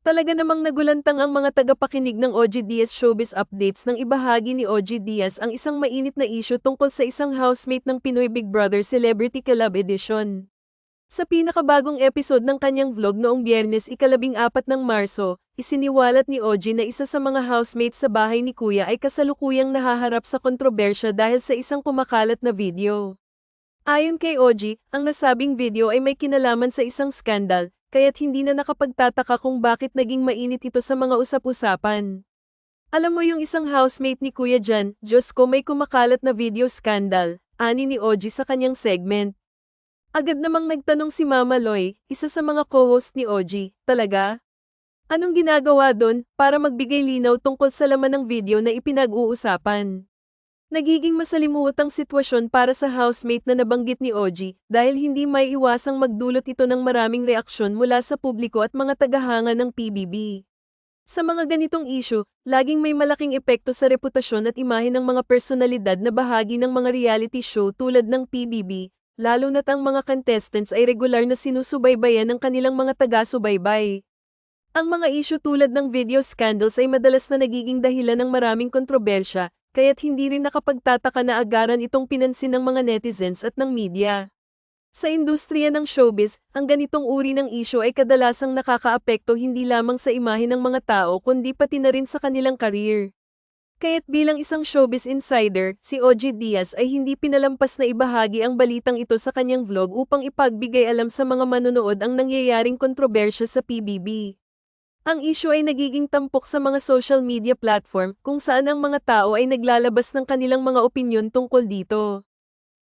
Talaga namang nagulantang ang mga tagapakinig ng OG Diaz Showbiz Updates nang ibahagi ni OG Diaz ang isang mainit na issue tungkol sa isang housemate ng Pinoy Big Brother Celebrity Collab Edition. Sa pinakabagong episode ng kanyang vlog noong biyernes ikalabing apat ng Marso, isiniwalat ni OG na isa sa mga housemates sa bahay ni Kuya ay kasalukuyang nahaharap sa kontrobersya dahil sa isang kumakalat na video. Ayon kay OG, ang nasabing video ay may kinalaman sa isang skandal, kaya't hindi na nakapagtataka kung bakit naging mainit ito sa mga usap-usapan. Alam mo yung isang housemate ni Kuya Jan, Diyos ko may kumakalat na video scandal, ani ni OG sa kanyang segment. Agad namang nagtanong si Mama Loy, isa sa mga co-host ni OG, talaga? Anong ginagawa doon para magbigay linaw tungkol sa laman ng video na ipinag-uusapan? Nagiging masalimuot ang sitwasyon para sa housemate na nabanggit ni OG dahil hindi may iwasang magdulot ito ng maraming reaksyon mula sa publiko at mga tagahanga ng PBB. Sa mga ganitong issue, laging may malaking epekto sa reputasyon at imahe ng mga personalidad na bahagi ng mga reality show tulad ng PBB, lalo na't ang mga contestants ay regular na sinusubaybayan ng kanilang mga taga-subaybay. Ang mga issue tulad ng video scandals ay madalas na nagiging dahilan ng maraming kontrobersya, kaya't hindi rin nakapagtataka na agaran itong pinansin ng mga netizens at ng media. Sa industriya ng showbiz, ang ganitong uri ng issue ay kadalasang nakakaapekto hindi lamang sa imahe ng mga tao kundi pati na rin sa kanilang career. Kaya't bilang isang showbiz insider, si OG Diaz ay hindi pinalampas na ibahagi ang balitang ito sa kanyang vlog upang ipagbigay alam sa mga manonood ang nangyayaring kontrobersya sa PBB. Ang issue ay nagiging tampok sa mga social media platform kung saan ang mga tao ay naglalabas ng kanilang mga opinyon tungkol dito.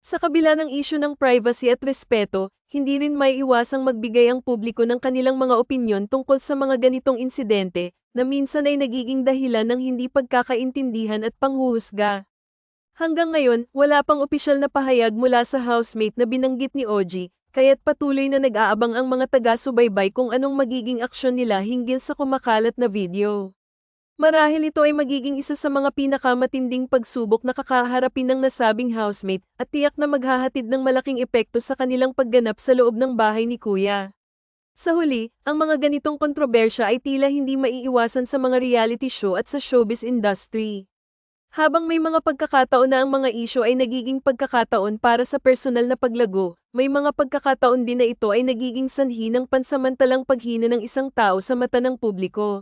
Sa kabila ng issue ng privacy at respeto, hindi rin may iwasang magbigay ang publiko ng kanilang mga opinyon tungkol sa mga ganitong insidente na minsan ay nagiging dahilan ng hindi pagkakaintindihan at panghuhusga. Hanggang ngayon, wala pang opisyal na pahayag mula sa housemate na binanggit ni OG, kaya't patuloy na nag-aabang ang mga taga-subaybay kung anong magiging aksyon nila hinggil sa kumakalat na video. Marahil ito ay magiging isa sa mga pinakamatinding pagsubok na kakaharapin ng nasabing housemate at tiyak na maghahatid ng malaking epekto sa kanilang pagganap sa loob ng bahay ni Kuya. Sa huli, ang mga ganitong kontrobersya ay tila hindi maiiwasan sa mga reality show at sa showbiz industry. Habang may mga pagkakataon na ang mga isyo ay nagiging pagkakataon para sa personal na paglago, may mga pagkakataon din na ito ay nagiging sanhi ng pansamantalang paghina ng isang tao sa mata ng publiko.